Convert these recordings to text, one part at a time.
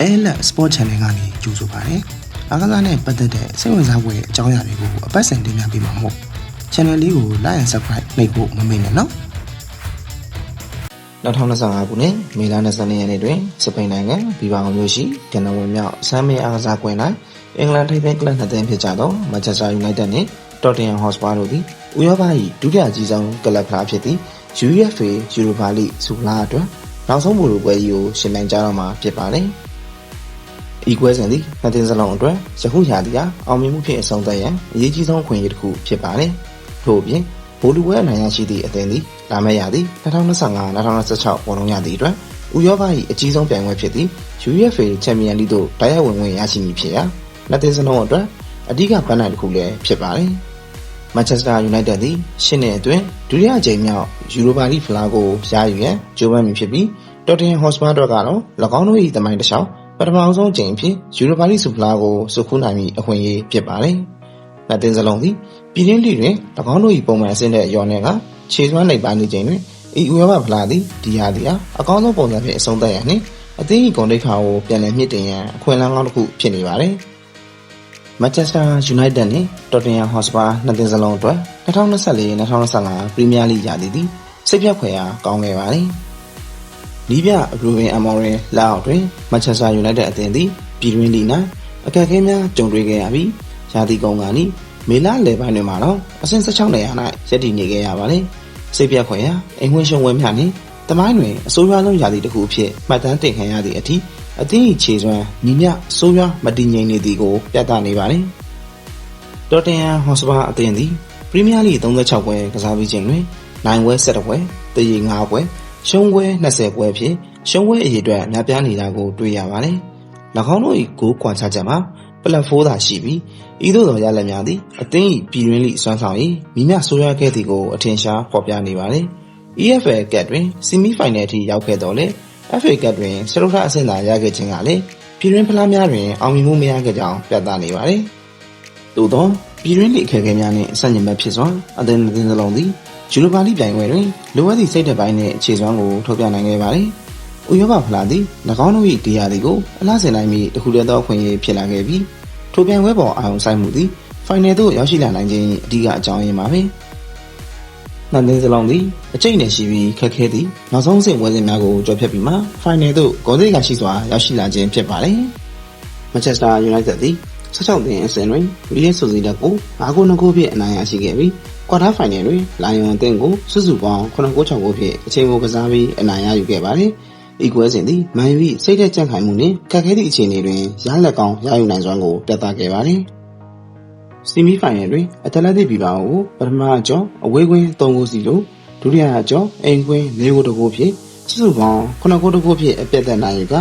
အဲလက် Sport Channel ကနေကြိုဆိုပါရစေ။အားကစားနဲ့ပတ်သက်တဲ့စိတ်ဝင်စားဖွယ်အကြောင်းအရာတွေကိုအပတ်စဉ်တင်ပြပေးမှာမို့ Channel လေးကို Like and Subscribe နှိပ်ဖို့မမေ့နဲ့နော်။2025ခုနှစ်မေလ22ရက်နေ့တွင်စပိန်နိုင်ငံဘီဘာအောင်မြို့ရှိကနဝင်မြောက်ဆမ်မီအားကစားကွင်း၌အင်္ဂလန်ထိပ်သင်းကလပ်နှစ်သင်းဖြစ်ကြသော Manchester United နှင့် Tottenham Hotspur တို့သည်ဥရောပ၏ဒုတိယအကြီးဆုံးကလပ်ဖလားဖြစ်သည့် UEFA Europa League ဆုဖလားအတွက်နောက်ဆုံးဘူလူပွဲကြီးကိုရှင်ပြိုင်ကြတော့မှာဖြစ်ပါတယ်။ ဤကွဲစဉ်သည်နှစ်သင်းစလုံးအတွက်ယခုရာသီဟာအောင်မြင်မှုဖြင့်အဆုံးသတ်ရန်အရေးကြီးဆုံးအခွင့်အရေးတစ်ခုဖြစ်ပါတယ်။ထို့အပြင်ဘူလူပွဲအနိုင်ရရှိသည့်အသင်းသည်လာမယ့်ရာသီ2025-2026ဘောလုံးရာသီအတွက်ဥရောပ၏အကြီးဆုံးပြိုင်ပွဲဖြစ်သည့် UEFA Champions League သို့တိုက်ရိုက်ဝင်ဝင်ရရှိမည်ဖြစ်ရာနှစ်သင်းစလုံးအတွက်အဓိကပန်းနိုင်တစ်ခုလည်းဖြစ်ပါတယ်။ Manchester United သည်ရှင်းတဲ့အတွင်းဒုတိယအကြိမ်မြောက်ယူရိုပါလိဖလားကိုရယူရန်ကြိုးပမ်းမည်ဖြစ်ပြီး Tottenham Hotspur တို့ကတော့၎င်းတို့၏တမိုင်းတစ်လျှောက် ပထမအဆုံးအကြိမ်ဖြစ်ယူရိုပါလိဆုဖလားကိုစုခုနိုင်မည့်အခွင့်အရေးဖြစ်ပါတယ်။နှစ်သင်းစလုံးသည်ပြည်ရင်းလိတွင်၎င်းတို့၏ပုံမှန်အဆင့်တဲ့အယောနဲ့ကခြေစွမ်းနိုင်ပါနေချိန်တွင်ဤဥရောပဖလားသည်ဒီဟာသည်အကောင်းဆုံးပုံစံဖြင့်အဆုံးသတ်ရန်နှင့်အသင်း၏ဂုဏ်တိတ်ခါကိုပြန်လည်မြင့်တင်ရန်အခွင့်အလမ်းကောင်းတစ်ခုဖြစ်နေပါတယ်။ Manchester United နဲ့ Tottenham Hotspur နှစ်သင်းစလုံးအတွက်2024-2025 Premier League ရာသီသည်စိတ်ဖြတ်ဖွယ်ရာကောင်းခဲ့ပါတယ်။ နီးပြ Ruben Amorim လက်အောက်တွင် Manchester United အသင်းသည်ပြည်တွင်းလိ၌အခက်အခဲများကြုံတွေ့ခဲ့ရပြီးရာသီကုန်ကနေမေလလယ်ပိုင်းတွင်မှာတော့အဆင့်16နေရာ၌ရပ်တည်နေခဲ့ရပါတယ်။စိတ်ပြတ်ခွင့်ရာအိမ်ဝင်ရှုံဝဲများနှင့်တမိုင်းတွင်အဆိုးရွားဆုံးရာသီတစ်ခုအဖြစ်မှတ်တမ်းတင်ခံရသည့်အထိအသင်း၏ခြေစွမ်းညီမျှဆိုးရွားမတည်ငြိမ်နေသည်ကိုပြသနေပါတယ်။တော်တင်ဟန်ဟော့စပါအသင်းသည်ပရီးမီးယားလိ36ပွဲကစားပြီးချိန်တွင်နိုင်ပွဲ17ပွဲတည်ရ9ပွဲ ရှုံးပွဲ20ပွဲဖြင့်ရှုံးပွဲအရေအတွက်များပြားနေတာကိုတွေ့ရပါတယ်။၎င်းတို့၏ဂိုးကွာခြားချက်မှာပလက်ဖိုးသာရှိပြီးဤသို့သောရလဒ်များသည်အသင်း၏ပြည်တွင်းလိစွမ်းဆောင်၏မိမျှဆိုးရွားခဲ့သည်ကိုအထင်ရှားဖော်ပြနေပါသည်။ EFL ကတ်တွင်ဆီမီဖိုင်နယ်အထိရောက်ခဲ့တော်လဲ FA ကတ်တွင်စတုထအဆင့်သာရခဲ့ခြင်းကလည်းပြည်တွင်းဖလားများတွင်အောင်မြင်မှုမရခဲ့ကြောင်းပြသနေပါတယ်။သို့သောပြည်တွင်းလိအခက်အခဲများနှင့်ဆက်ညင်မဲ့ဖြစ်စွာအသင်းအသင်းစလုံးသည် ယူရိုပါလိပြိုင်ပွဲတွင်လိုအပ်သည့်စိတ်သက်ပိုင်းနှင့်အခြေစွမ်းကိုထုတ်ပြနိုင်ခဲ့ပါတယ်။ဥရောပဖလားသည်၎င်းတို့၏တရားတွေကိုအလားစင်နိုင်ပြီးတခုတည်းသောအခွင့်အရေးဖြစ်လာခဲ့ပြီးထိုပြိုင်ပွဲပေါ်အာရုံစိုက်မှုသည်ဖိုင်နယ်သို့ရောက်ရှိလာနိုင်ခြင်းအဓိကအကြောင်းရင်းပါပဲ။နှစ်သင်းစလုံးသည်အကျိတ်နဲ့ရှိပြီးခက်ခဲသည့်နောက်ဆုံးဆင့်ပွဲစဉ်များကိုကြော်ဖြတ်ပြီးမှဖိုင်နယ်သို့ဂိုးစိတ်ကရှိစွာရောက်ရှိလာခြင်းဖြစ်ပါတယ်။ Manchester United သည်16သင်းအဆင့်တွင် Real Sociedad ကို5ဂိုး2ဂိုးဖြင့်အနိုင်ရရှိခဲ့ပြီး ကွာတာဖိုင်နယ်တွင်လိုင်ယွန်အသင်းကိုစုစုပေါင်း9ဂိုး6ဂိုးဖြင့်အချိန်ကိုကစားပြီးအနိုင်ရယူခဲ့ပါတယ်။ဤကွဲစဉ်သည်မန်ယူ၏စိတ်သက်ကြံ့ခိုင်မှုနှင့်ခက်ခဲသည့်အခြေအနေတွင်ရလက်ကောင်းရယူနိုင်စွမ်းကိုပြသခဲ့ပါတယ်။ဆီမီဖိုင်နယ်တွင်အတလက်တစ်ဘီဘာကိုပထမအကျော်အဝေးကွင်း3ဂိုးစီလိုဒုတိယအကျော်အိမ်ကွင်း4ဂိုးတကိုးဖြင့်စုစုပေါင်း9ဂိုးတကိုးဖြင့်အပြတ်သက်နိုင်ယူက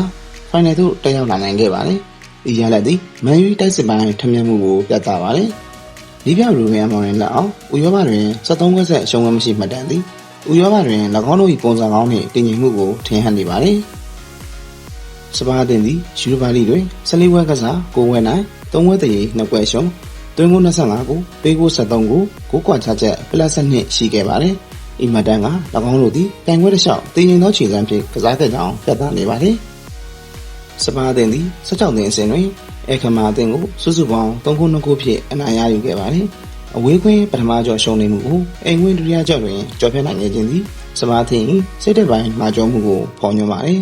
ဖိုင်နယ်သို့တက်ရောက်လာနိုင်ခဲ့ပါတယ်။ဤရလက်သည်မန်ယူတိုက်စစ်ပိုင်းထမျက်မှုကိုပြသပါတယ်။ လီဗျရူဗန်မော်ရင်လက်အောက်ဥရောပတွင်73ခွဲဆက်အရှုံးဝဲမရှိမှတ်တမ်းသည်ဥရောပတွင်၎င်းတို့၏ပုံစံကောင်းနှင့်တည်ငြိမ်မှုကိုထင်ဟပ်နေပါသည်။စပါးအသင်းသည်ယူရိုပါလိတွင်14ပွဲကစား9ပွဲ၌3ပွဲတည်း2ပွဲရှုံးသွင်းကို25ကိုပေးကို73ကိုကိုကွာချချက်ပလက်ဆက်နှင့်ရှိခဲ့ပါတယ်။ဤမှတ်တမ်းက၎င်းတို့သည်ပြိုင်ပွဲတစ်လျှောက်တည်ငြိမ်သောခြေစမ်းဖြင့်ကစားခဲ့ကြောင်းပြသနေပါသည်။စပါးအသင်းသည်16သင်းအစဉ်တွင် အခမာအသင်းကိုစုစုပေါင်း3ခု2ခုဖြင့်အနိုင်ရယူခဲ့ပါတယ်။အဝေးခွင်းပထမကျော်ရှုံးနေမှုကိုအိမ်ခွင်းဒုတိယကျော်တွင်ကျော်ဖြတ်နိုင်ခဲ့ခြင်းသည်စပါးအသင်း၏စိတ်သက်ပိုင်းမှာကျော်မှုကိုဖော်ညွှန်းပါတယ်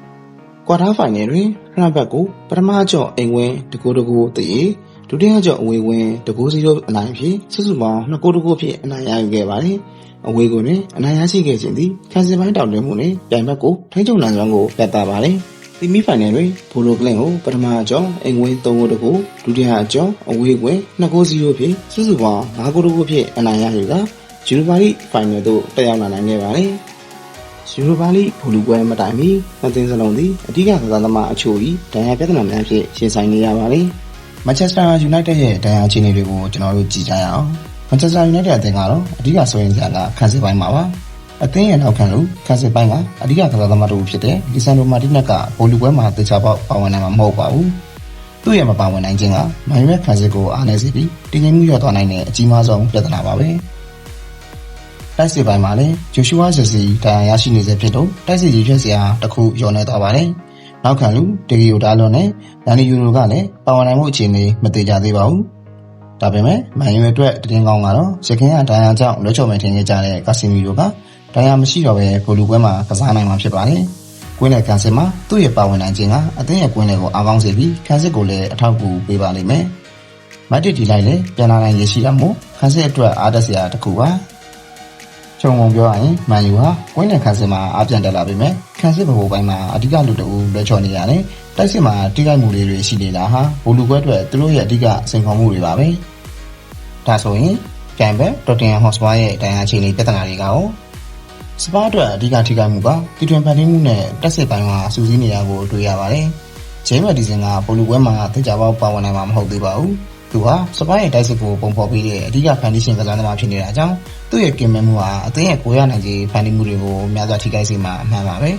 ။ကွာတာဖိုင်နယ်တွင်ဖရန့်ဘက်ကိုပထမကျော်အိမ်ခွင်းတကူတကူတည်ဒုတိယကျော်အဝေးခွင်းတကူစီတို့အနိုင်ဖြင့်စုစုပေါင်း2ကူတကူဖြင့်အနိုင်ရယူခဲ့ပါတယ်။အဝေးကွင်းတွင်အနိုင်ရရှိခဲ့ခြင်းသည်ခံစစ်ပိုင်းတောင်တွင်မှုနှင့်ပြိုင်ဘက်ကိုထိန်းချုပ်နိုင်စွမ်းကိုပြသပါတယ်။ တီမီဖိုင်နယ်တွင်ဘိုလိုကလင်ကိုပထမအကျော်အင်ဝင်း3ဂိုးတကူဒုတိယအကျော်အဝေးကွင်း2ဂိုးစီဖြင့်စုစုပေါင်း5ဂိုးတကူဖြင့်အနိုင်ရယူကယူရိုပါလိဖိုင်နယ်သို့တက်ရောက်လာနိုင်ခဲ့ပါတယ်။ယူရိုပါလိဘူလူပွဲမတိုင်မီနှစ်သင်းစလုံးသည်အဓိကကစားသမားအချို့၏ဒဏ်ရာပြဿနာများဖြင့်ရှင်ဆိုင်နေရပါတယ်။ Manchester United ရဲ့ဒဏ်ရာအခြေအနေတွေကိုကျွန်တော်တို့ကြည့်ကြရအောင်။ Manchester United အသင်းကတော့အဓိကဆိုရင်စရာကခန်းစစ်ပိုင်းမှာပါ။ အသင်းရဲ့နောက်ခံလူခန်းစစ်ပိုင်းကအဓိကကစားသမားတို့ဖြစ်တဲ့လီဆန်ဒိုမာတီနက်ကဘိုလူပွဲမှာတခြားပေါက်ပါဝင်နိုင်မှာမဟုတ်ပါဘူး။သူ့ရဲ့မပါဝင်နိုင်ခြင်းကမိုင်ရဲခန်းစစ်ကိုအားနည်းစေပြီးတည်ငြိမ်မှုရသွားနိုင်တဲ့အကြီးမားဆုံးပြဿနာပါပဲ။တိုက်စစ်ပိုင်းမှာလည်းဂျိုရှူဝါဇစီတရားရရှိနေစေဖြစ်လို့တိုက်စစ်ကြီးဖြတ်စရာတစ်ခုညှော်နေသွားပါတယ်။နောက်ခံလူတီဂီယိုဒါလွန်နဲ့ဒန်နီယူရိုကလည်းပါဝင်နိုင်မှုအခြေအနေမသေးကြသေးပါဘူး။ဒါပေမဲ့မန်ယူအတွက်တည်င်းကောင်းကတော့ရခိုင်ကဒိုင်ယာကြောင့်လွှဲချော်မယ်ထင်ခဲ့ကြတဲ့ကာစီမီရိုက ဒိုင်ယာမရှိတော့ဘဲဘိုလူပွဲမှာကစားနိုင်မှာဖြစ်ပါတယ်။ကွင်းနဲ့ကန်စစ်မှာသူ့ရဲ့ပါဝင်နိုင်ခြင်းကအသင်းရဲ့ကွင်းတွေကိုအားကောင်းစေပြီးခန်းစစ်ကိုလည်းအထောက်အကူပေးပါလိမ့်မယ်။မတ်တစ်ဒီလိုက်လည်းပြန်လာနိုင်ရရှိတာမို့ခန်းစစ်အတွက်အားတက်စရာတစ်ခုပါ။ချုံငုံပြောရရင်မန်ယူဟာကွင်းနဲ့ခန်းစစ်မှာအားပြန်တက်လာပေမဲ့ခန်းစစ်ဘိုပိုင်းမှာအဓိကလူတအူလွှဲချော်နေရတယ်။တိုက်စစ်မှာတိကျမှုလေးတွေရှိနေတာဟာဘိုလူပွဲအတွက်သူတို့ရဲ့အဓိကစိန်ခေါ်မှုတွေပါပဲ။ဒါဆိုရင်ကြံဘက်တော်တင်ဟော့စပါရဲ့တိုင်အားချိန်လေးပြဿနာတွေကရော စပါအတွက်အဓိကထိခိုက်မှုကတီထွင်ဖန်တီးမှုနဲ့တက်စစ်ပိုင်းမှာစူးစီးနေရကိုတွေ့ရပါတယ်။ဂျိမ်းမဒီဇင်ကဘိုလူပွဲမှာတိကျပေါက်ပါဝင်နိုင်မှာမဟုတ်သေးပါဘူး။သူဟာစပါရဲ့တိုက်စစ်ကိုပုံဖော်ပြီးတဲ့အဓိကဖန်တီးရှင်ကစားသမားဖြစ်နေတာကြောင့်သူ့ရဲ့ကင်မမှုဟာအသင်းရဲ့ကိုရနိုင်ခြေဖန်တီးမှုတွေကိုများစွာထိခိုက်စေမှာအမှန်ပါပဲ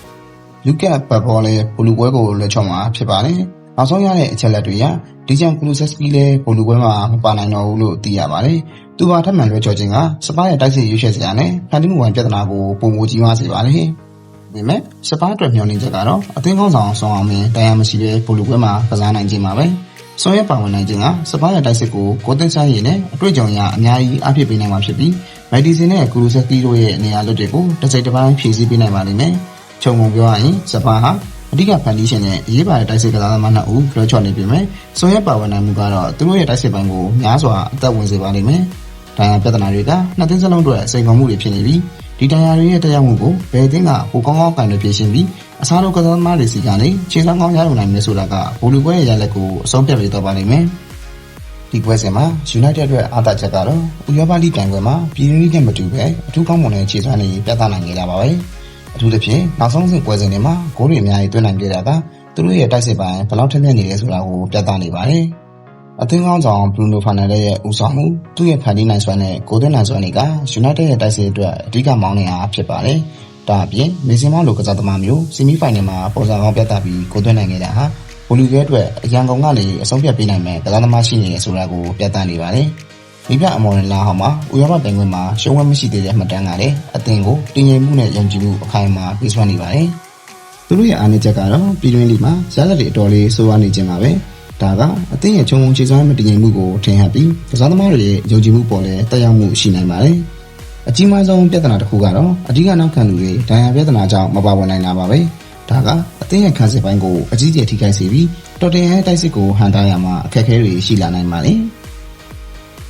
။လူကတ်ဘတ်ဘောလည်းဘိုလူပွဲကိုလွှဲချော်မှာဖြစ်ပါတယ်။ နောက်ဆုံးရတဲ့အချက်လက်တွေအရဒီဂျန်ကလူဆက်စကီလည်းဘိုလူပွဲမှာမပါနိုင်တော့ဘူးလို့သိရပါတယ်။သူပါထပ်မံလွှဲချော်ခြင်းကစပါရဲ့တိုက်စစ်ရွေးချယ်စရာနဲ့ဖန်တီးမှုဝင်ပြဿနာကိုပုံမကြီးမားစေပါလေ။ဒါပေမဲ့စပါအတွက်မျှော်လင့်ချက်ကတော့အသင်းကောင်းဆောင်ဆောင်အောင်မင်းတရားမရှိဘဲဘိုလူပွဲမှာကစားနိုင်ခြင်းပါပဲ။ဆွန်ရပါဝင်နိုင်ခြင်းကစပါရဲ့တိုက်စစ်ကိုကိုတင်ဆိုင်ရည်နဲ့အတွေ့အကြုံရအများကြီးအဖြစ်ပေးနိုင်မှာဖြစ်ပြီးမိုက်ဒီစင်နဲ့ကူလူဆက်တီတို့ရဲ့နေရာလွတ်တွေကိုတစ်စိတ်တစ်ပိုင်းဖြည့်ဆည်းပေးနိုင်ပါလိမ့်မယ်။ခြုံငုံပြောရရင်စပါဟာ အဓိကဖန်တီးရှင်နဲ့အရေးပါတဲ့တိုက်စစ်ကစားသမားနှစ်ဦးလွှဲချော်နေပြီမဲ့ဆွန်ရပါဝင်နိုင်မှုကတော့သူတို့ရဲ့တိုက်စစ်ပိုင်းကိုများစွာအသက်ဝင်စေပါလိမ့်မယ်။ဒိုင်ယာပြဿနာတွေကနှစ်သင်းစလုံးအတွက်စိန်ခေါ်မှုတွေဖြစ်နေပြီးဒီဒိုင်ယာတွေရဲ့တရားမှုကိုဘယ်အသင်းကဟိုကောင်းကောင်းကန်တွေဖြည့်ရှင်ပြီးအစားတို့ကစားသမားတွေစီကနေခြေစမ်းကောင်းရယူနိုင်မယ်ဆိုတာကဘူလူပွဲရဲ့ရလက်ကိုအဆုံးဖြတ်ပေးတော့ပါလိမ့်မယ်။ဒီပွဲစဉ်မှာ United အတွက်အားသာချက်ကတော့ဥရောပလိပြိုင်ပွဲမှာပြည်ရင်းနဲ့မတူပဲအထူးကောင်းမွန်တဲ့ခြေစွမ်းတွေပြသနိုင်ခဲ့တာပါပဲ။ အထူးသဖြင့်နောက်ဆုံးစဉ်ပွဲစဉ်တွေမှာဂိုးတွေအများကြီးသွင်းနိုင်ခဲ့တာကသူတို့ရဲ့တိုက်စစ်ပိုင်းဘယ်လောက်ထက်မြက်နေလဲဆိုတာကိုပြသနေပါတယ်။အသင်းကောင်းဆောင်ဘရူနိုဖာနန်ဒက်ရဲ့ဦးဆောင်မှုသူ့ရဲ့ဖန်တီးနိုင်စွမ်းနဲ့ကိုသွင်းနိုင်စွမ်းတွေက United ရဲ့တိုက်စစ်အတွက်အဓိကမောင်းနေတာဖြစ်ပါတယ်။ဒါအပြင်မေဆင်မောင်းလိုကစားသမားမျိုးဆီမီဖိုင်နယ်မှာပေါ်စားကောင်းပြသပြီးကိုသွင်းနိုင်ခဲ့တာဟာဘလူးရဲအတွက်အရန်ကုန်ကနေအဆုံးဖြတ်ပေးနိုင်မဲ့ကစားသမားရှိနေတယ်ဆိုတာကိုပြသနေပါတယ်။ မိပြအမော်ရလာဟောင်းမှာဥရောပတိုင်ခွင်မှာရှုံးဝဲမရှိသေးတဲ့မှတ်တမ်းကလည်းအသင်းကိုတည်ငြိမ်မှုနဲ့ယုံကြည်မှုအခိုင်အမာပေးစွမ်းနေပါတယ်။သူတို့ရဲ့အားနည်းချက်ကတော့ပြည်တွင်းလီမှာရလဒ်တွေအတော်လေးဆိုးဝါးနေခြင်းပါပဲ။ဒါကအသင်းရဲ့ချုံငုံခြေစွမ်းမတည်ငြိမ်မှုကိုထင်ဟပ်ပြီးကစားသမားတွေရဲ့ယုံကြည်မှုပေါ်လည်းတက်ရောက်မှုရှိနိုင်ပါတယ်။အကြီးမားဆုံးပြဿနာတစ်ခုကတော့အဓိကနောက်ခံလူတွေဒဏ်ရာပြဿနာကြောင့်မပါဝင်နိုင်တာပါပဲ။ဒါကအသင်းရဲ့ခံစစ်ပိုင်းကိုအကြီးကျယ်ထိခိုက်စေပြီးတော်တင်ရဲ့တိုက်စစ်ကိုဟန်တာရမှာအခက်အခဲတွေရှိလာနိုင်ပါတယ်။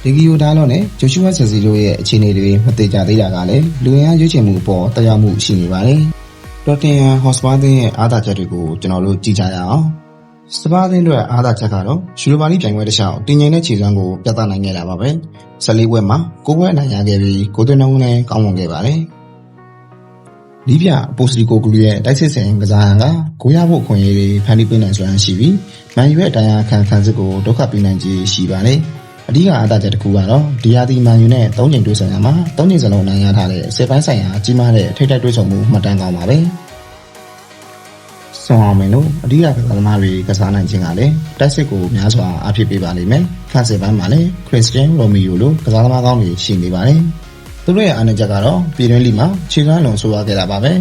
ဒီဂီယိုဒါလောနဲ့ဂျိုရှူဝါဆယ်စီတို့ရဲ့အခြေအနေတွေမသိကြသေးတာကလည်းလူဝင်အားရွေးချယ်မှုအပေါ်တက်ရောက်မှုရှိနေပါတယ်။တော်တင်ဟော့စပါသင်းရဲ့အားသာချက်တွေကိုကျွန်တော်တို့ကြည့်ကြရအောင်။စပါသင်းတို့ရဲ့အားသာချက်ကတော့ယူရိုပါလိပြိုင်ပွဲတစ်လျှောက်တင်ငင်တဲ့ခြေစွမ်းကိုပြသနိုင်ခဲ့တာပါပဲ။14ပွဲမှာ9ပွဲအနိုင်ရခဲ့ပြီးကိုသွင်းနှုန်းနဲ့ကောင်းမွန်ခဲ့ပါတယ်။လီးပြပိုစတီကိုဂလူရဲ့တိုက်စစ်စင်ကစားရန်ကကိုရဖို့အခွင့်အရေးတွေဖန်တီးပေးနိုင်စွမ်းရှိပြီးမန်ယူရဲ့တရားခံခံစစ်ကိုဒုက္ခပေးနိုင်ခြင်းရှိပါတယ်။ အဓိကအသားချက်တစ်ခုကတော့ဒီယာတီမန်ယူနဲ့၃ချိန်တွေ့ဆုံရမှာ၃ချိန်စလုံးနိုင်ရထားတဲ့စစ်ပိုင်းဆိုင်ရာကြီးမားတဲ့ထိပ်တိုက်တွေ့ဆုံမှုမှတ်တမ်းကောင်းပါပဲ။ဆောင်းအောင်မင်းတို့အဓိကကစားသမားတွေကစားနိုင်ခြင်းကလည်းတိုက်စစ်ကိုများစွာအဖြစ်ပေးပါလိမ့်မယ်။ခန့်စစ်ပိုင်းမှာလည်းခရစ်စတီယန်ရိုမီယိုလိုကစားသမားကောင်းတွေရှိနေပါတယ်။သူတို့ရဲ့အားနည်းချက်ကတော့ပြည်တွင်းလီမှာခြေစွမ်းလုံးဆိုရခဲ့တာပါပဲ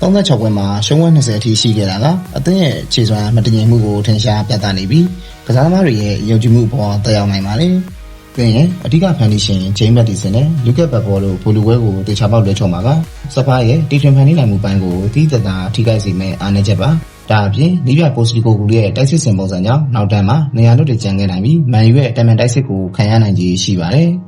36ပွဲမှာရှုံးဝဲ20အထိရှိခဲ့တာကအသင်းရဲ့ခြေစွမ်းမတည်ငြိမ်မှုကိုထင်ရှားပြသနေပြီးကစားသမားတွေရဲ့ယုံကြည်မှုပေါ်တက်ရောက်နိုင်ပါလေ။ပြီးရင်အဓိကဖန်တီရှင်ဂျိမ်းမက်ဒီဆန်နဲ့လူကက်ဘတ်ဘော်တို့ဘူလူဝဲကိုတေချာပေါက်လွှဲချော်မှာကစပါးရဲ့တီထွင်ဖန်တီနိုင်မှုပိုင်းကိုတိတတာထိခိုက်စေမဲ့အားနည်းချက်ပါ။ဒါအပြင်နီးပြပိုစတီကိုကူရဲ့တိုက်စစ်စင်ပုံစံကြောင့်နောက်တန်းမှာနေရာလွတ်တွေကျန်ခဲ့နိုင်ပြီးမန်ယူရဲ့တမန်တိုက်စစ်ကိုခံရနိုင်ခြေရှိပါတယ်။ပ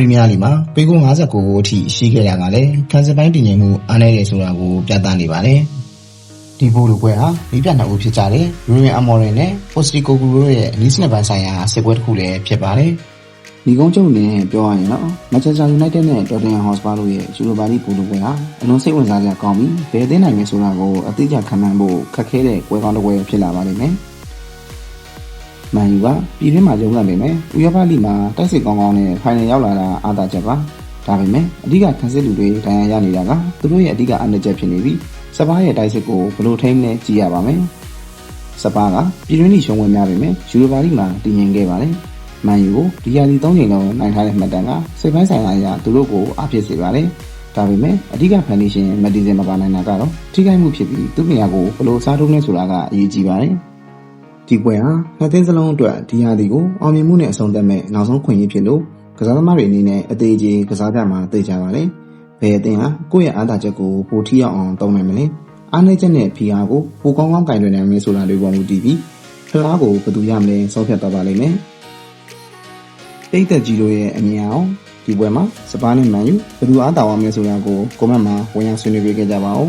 ရီးမီးယားလီမှာ ပေကို59ကိုအထိ ရှိခဲ့ရတာကလည်း ခံစစ်ပိုင်းတည်ငြိမ်မှု အားနည်းတယ်ဆိုတာကို ပြသနေပါတယ်။ဒီဘိုးလူပွဲဟာမိပြနှစ်ဦးဖြစ်ကြတဲ့ရူရင်အမော်ရင်နဲ့ပိုစတီကိုကူတို့ရဲ့နီးစနစ်ပိုင်းဆိုင်ရာ စစ်ပွဲတစ်ခုလည်း ဖြစ်ပါတယ်။ဒီကုန်းချုပ်နဲ့ ပြောရရင်တော့ မန်ချက်စတာယူနိုက်တက်နဲ့ တော်တင်ဟမ်ဟော့စပါတို့ရဲ့ ယူရိုပါလိဘိုးလူပွဲဟာ အလွန်စိတ်ဝင်စားစရာကောင်းပြီး ဘယ်သိနိုင်မလဲဆိုတာကိုအသိအကျခံမှန်းဖို့ ခက်ခဲတဲ့ ပွဲကောင်းတစ်ပွဲ ဖြစ်လာပါလိမ့်မယ်။ မန်ယူကပြည်တွင်းမှာရုံးကန်ပေမဲ့ဥရောပလိမှာတိုက်စစ်ကောင်းကောင်းနဲ့ဖိုင်နယ်ရောက်လာတာအားသာချက်ပါဒါပေမဲ့အဓိကခံစစ်လူတွေဒဏ်ရာရနေတာကသူတို့ရဲ့အဓိကအားနည်းချက်ဖြစ်နေပြီးစပါးရဲ့တိုက်စစ်ကိုဘယ်လိုထိန်းလဲကြည့်ရပါမယ်စပါးကပြည်တွင်းလိရှုံးဝင်များပေမဲ့ယူရိုပါလိမှာတည်ငြိမ်ခဲ့ပါတယ်မန်ယူကိုဒီယာလီ၃ချိန်လုံးနိုင်ထားတဲ့မှတ်တမ်းကစိတ်ပိုင်းဆိုင်ရာအရသူတို့ကိုအားဖြစ်စေပါတယ်ဒါပေမဲ့အဓိကဖန်တီရှင်မက်ဒီဆင်မပါနိုင်တာကတော့ထိခိုက်မှုဖြစ်ပြီးသူ့နေရာကိုဘယ်လိုစားထုတ်လဲဆိုတာကအရေးကြီးပါတယ် ဒီပွဲဟာနှစ်သင်းစလုံးအတွက်ဒီဟာဒီကိုအောင်မြင်မှုနဲ့အဆုံးသတ်မဲ့နောက်ဆုံးခွင့်ရဖြစ်လို့ကစားသမားတွေအနေနဲ့အသေးကြီးကစားကြမှာသိကြပါတယ်ဘယ်အသင်းဟာကိုယ့်ရဲ့အားသာချက်ကိုပိုထိရောက်အောင်သုံးနိုင်မလဲအားနည်းချက်နဲ့ဖီအားကိုပိုကောင်းကောင်းကင်တွယ်နိုင်မယ်ဆိုတာတွေပေါ်မူတည်ပြီးဖလားကိုဘယ်သူရမလဲစောဖြတ်သွားပါလိမ့်မယ်ပိတ်သက်ကြီးတို့ရဲ့အမြင်အောင်ဒီပွဲမှာစပါးနဲ့မန်ယူဘယ်သူအားတာဝမလဲဆိုတာကိုကွန်မန့်မှာဝင်ရောက်ဆွေးနွေးပေးခဲ့ကြပါဦး